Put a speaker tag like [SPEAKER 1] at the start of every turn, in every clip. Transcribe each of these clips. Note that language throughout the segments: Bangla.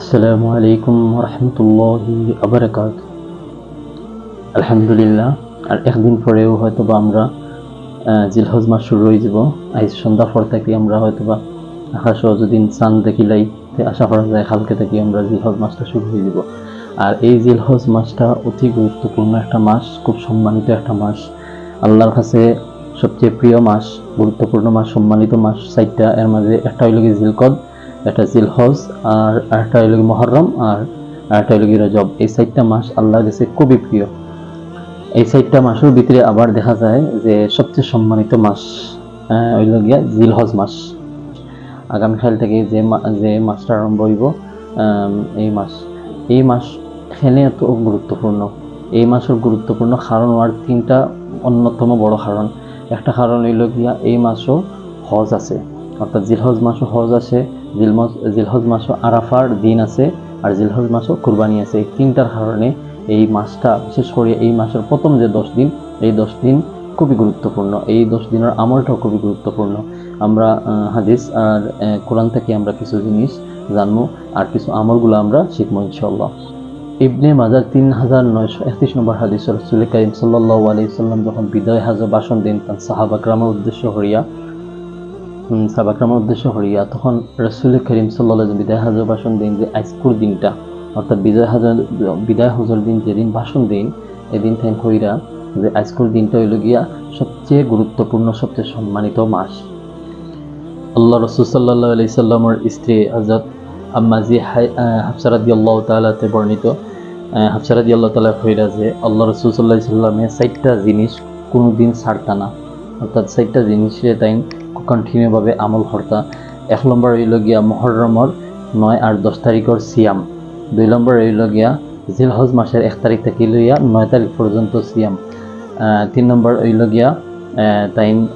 [SPEAKER 1] আসসালামু আলাইকুম রহমতুল্লাহি আবরকাত আলহামদুলিল্লাহ, আর একদিন পরেও হয়তো বা আমরা জিলহজ মাস শুরু হয়ে যাব। আজ সন্ধ্যা পর থাকি আমরা হয়তো বা আকাশ যদি চান দেখিলাই আশা করা যায় কালকে থেকে আমরা জিলহজ মাসটা শুরু হয়ে যাব। আর এই জিলহজ মাসটা অতি গুরুত্বপূর্ণ একটা মাস, খুব সম্মানিত একটা মাস। আল্লাহর কাছে সবচেয়ে প্রিয় মাস, গুরুত্বপূর্ণ মাস, সম্মানিত মাস চারটা। এর মাঝে একটা হইল গিয়ে জিলকদ একটা জিলহজ আর একটা হইল মহরম আর একটা হইল রজব। এই চারটা মাস আল্লাহর কাছে খুবই প্রিয়। এই চারটা মাসের ভিতরে আবার দেখা যায় যে সবচেয়ে সম্মানিত মাস হইল গিয়া জিলহজ মাস। আগামীকাল থেকে যে যে মাসটা আরম্ভ হইব এই মাস। এই মাস এখানে এত গুরুত্বপূর্ণ। এই মাসের গুরুত্বপূর্ণ কারণ হওয়ার তিনটা অন্যতম বড় কারণ। একটা কারণ হইল গিয়া এই মাসও হজ আছে। অর্থাৎ জিলহজ মাসও হজ আছে, জিলমজ জিলহজ মাসও আরাফার দিন আছে আর জিলহজ মাসও কুরবানি আছে। এই তিনটার কারণে এই মাসটা, বিশেষ করে এই মাসের প্রথম যে দশ দিন, এই দশ দিন খুবই গুরুত্বপূর্ণ। এই দশ দিনের আমলটাও খুবই গুরুত্বপূর্ণ। আমরা হাদিস আর কোরআন থেকে আমরা কিছু জিনিস জানব আর কিছু আমলগুলো আমরা শিখব ইনশাল্লাহ ইবনে মাজার তিন হাজার নয়শো একত্রিশ নম্বর হাদিস রসুল করিম সাল্লাহ আলি সাল্লাম যখন বিদায় হাজর ভাষণ দেন, তার সাহাবাকরামের উদ্দেশ্য হরিয়া উম, সাহাবাকরামের উদ্দেশ্য হরিয়া তখন রসুল করিম সাল্লাহ বিদায় হাজর ভাষণ দেন যে আজকুর দিনটা অর্থাৎ বিজয় হাজার বিদায় হজর দিন যেদিন ভাষণ দিন এদিন থেকে হইরা যে আজকুর দিনটা হইল গিয়া সবচেয়ে গুরুত্বপূর্ণ সবচেয়ে সম্মানিত মাস। আল্লাহ রসুল সাল্লাহ আলি সাল্লামর স্ত্রী হজরত আম্মাজি হাফসারাদি আল্লাহ তালাতে বর্ণিত হাফসারাদি আল্লাহ তালা হইরা যে আল্লাহ রসুল সাল্লাহ সাল্লামে চারটা জিনিস কোনো দিন ছাড়তা না। অর্থাৎ চারটা জিনিসে তাই কন্টিনিউভাবে আমল করতা এক নম্বর হইল গিয়া মহরমর নয় আর দশ তারিখর সিয়াম দুই নম্বর হইল গিয়া জিলহজ মাসের এক তারিখ থেকে লইয়া নয় তারিখ পর্যন্ত সিয়াম তিন নম্বর হইল গিয়া আহ, তাই আম,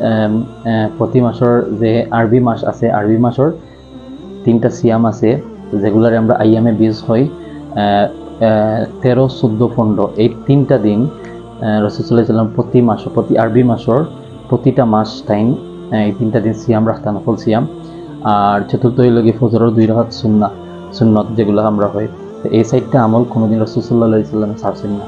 [SPEAKER 1] আহ, প্রতি মাসের যে আরবি মাস আছে আরবি মাসের তিনটা সিয়াম আছে। যেগুলারে আমরা আইয়ামে বীজ আহ, তেরো চোদ্দ পনেরো এই তিনটা দিন রসুল্লাহ সাল্লাম প্রতি মাস প্রতি আরবি মাসের প্রতিটা মাস টাইম এই তিনটা দিন সিয়াম রাখতাম, ফুল সিয়াম। আর চতুর্থ হইল গিয়ে ফজরের দুই রাহাত সুন্না সুন্নত যেগুলো আমরা হই এই সাইডটা আমল কোনোদিন রসুল্লাহ সাল্লামে ছাড়ছেন না।